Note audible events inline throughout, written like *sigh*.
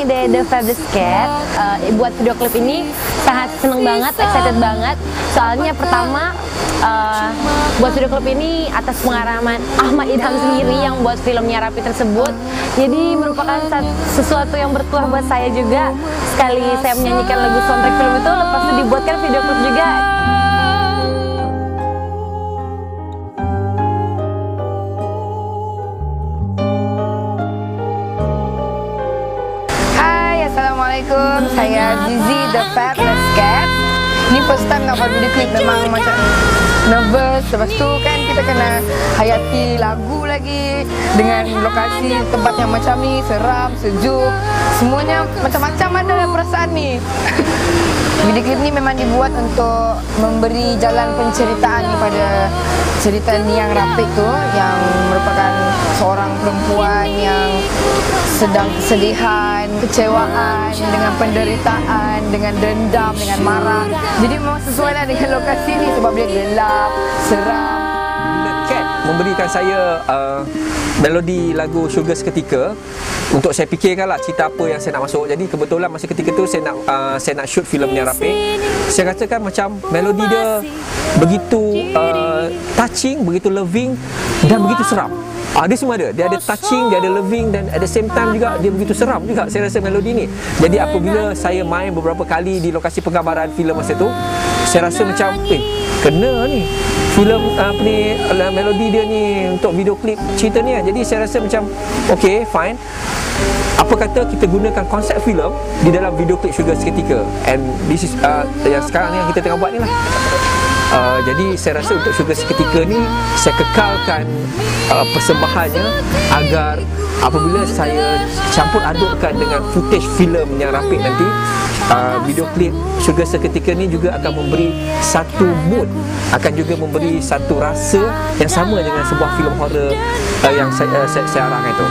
Wangi dari The Fabulous Cat. Uh, buat video klip ini sangat seneng banget, excited banget. Soalnya pertama uh, buat video klip ini atas pengarahan Ahmad Idham sendiri yang buat filmnya Rapi tersebut. Jadi merupakan sesuatu yang bertuah buat saya juga. Sekali saya menyanyikan lagu soundtrack film itu, lepas itu dibuatkan video klip juga. Saya Zizi The Fabulous Cat Ni first time nak buat video clip Memang macam nervous. Lepas tu kan kita kena hayati lagu lagi Dengan lokasi tempat yang macam ni Seram, sejuk. Semuanya macam-macam ada perasaan ni *laughs* Video clip ni memang dibuat untuk Memberi jalan penceritaan ni pada Cerita ni yang rapik tu Yang merupakan seorang perempuan yang sedang kesedihan, kecewaan, dengan penderitaan, dengan dendam, dengan marah. Jadi memang sesuai lah dengan lokasi ni sebab dia gelap, seram. Memberikan saya uh, melodi lagu Sugar Seketika untuk saya fikirkan lah cerita apa yang saya nak masuk. Jadi kebetulan masa ketika tu saya nak uh, saya nak shoot filem rapi. Saya rasakan macam melodi dia begitu uh, touching, begitu loving dan begitu seram. Ah, dia semua ada. Dia ada touching, dia ada loving dan at the same time juga dia begitu seram juga. Saya rasa melodi ni. Jadi apabila saya main beberapa kali di lokasi penggambaran filem masa tu, saya rasa macam eh kena ni. Filem apa ni melodi dia ni untuk video klip cerita ni jadi saya rasa macam okay fine. Apa kata kita gunakan konsep filem di dalam video klip Sugar seketika and this is uh, yang sekarang ni yang kita tengah buat ni lah Uh, jadi saya rasa untuk Sugar seketika ni saya kekalkan uh, persembahannya agar apabila saya campur adukkan dengan footage filem yang rapid nanti uh, video klip Sugar seketika ni juga akan memberi satu mood akan juga memberi satu rasa yang sama dengan sebuah filem horror uh, yang saya, uh, saya, saya arahkan itu.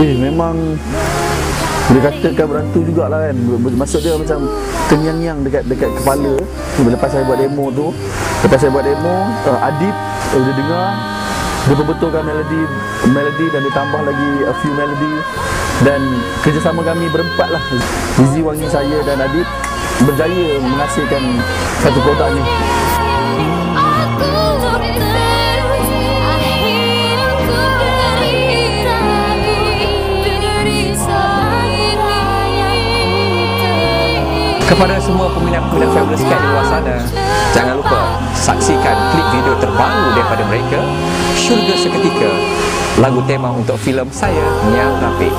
Eh memang boleh katakan berantu jugalah kan. Maksud dia macam kenyang-nyang dekat dekat kepala. Lepas saya buat demo tu Lepas saya buat demo uh, Adib uh, dia dengar. Dia perbetulkan melodi melodi dan ditambah lagi a few melody Dan kerjasama kami berempat lah Zizi Wangi saya dan Adib Berjaya menghasilkan satu produk ni Kepada semua peminat-peminat Fabulous Cat di luar sana. Jangan lupa saksikan klip video terbaru daripada mereka Syurga Seketika. Lagu tema untuk filem saya Yang Rapi